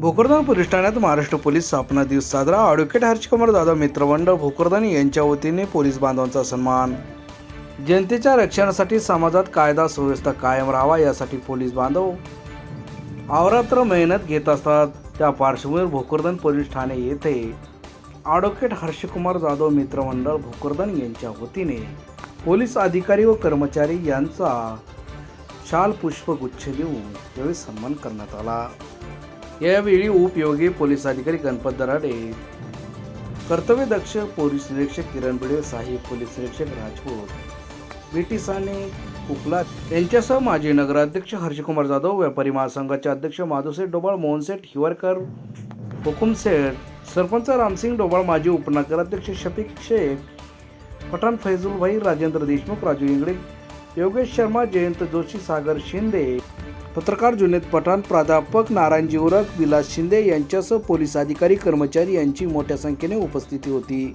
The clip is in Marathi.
भोकरदन पोलीस ठाण्यात महाराष्ट्र पोलीस स्थापना दिवस साजरा. ॲडव्होकेट हर्षकुमार जाधव मित्रमंडळ भोकरदन यांच्या वतीने पोलीस बांधवांचा सन्मान. जनतेच्या रक्षणासाठी समाजात कायदा सुव्यवस्था कायम राहावा यासाठी पोलीस बांधव अवरात्र मेहनत घेत असतात. त्या पार्श्वभूमीवर भोकरदन पोलीस ठाणे येथे ॲडव्होकेट हर्षकुमार जाधव मित्रमंडळ भोकरदन यांच्या वतीने पोलीस अधिकारी व कर्मचारी यांचा शाल पुष्पगुच्छ देऊन यावेळी सन्मान करण्यात आला. यावेळी उपयोगी पोलीस अधिकारी गणपत दराडे कर्तव्यदक्ष पोलीस निरीक्षक किरण बिडे साहेब पोलीस निरीक्षक राजपूत बीटी साने कुकला यांच्यासह माजी नगराध्यक्ष हर्षकुमार जाधव व्यापारी महासंघाचे अध्यक्ष माधुसेठ डोबाळ मोहनसेठ हिवरकर हुकुमसेठ सरपंच रामसिंग डोबाळ माजी उपनगराध्यक्ष शफीक शेख पठाण फैजुलभाई राजेंद्र देशमुख राजू इंगळे योगेश शर्मा जयंत जोशी सागर शिंदे पत्रकार जुनेद पठाण प्राध्यापक नारायणजी जीवरक विलास शिंदे यांच्यासह पोलीस अधिकारी कर्मचारी यांची मोठ्या संख्येने उपस्थिती होती.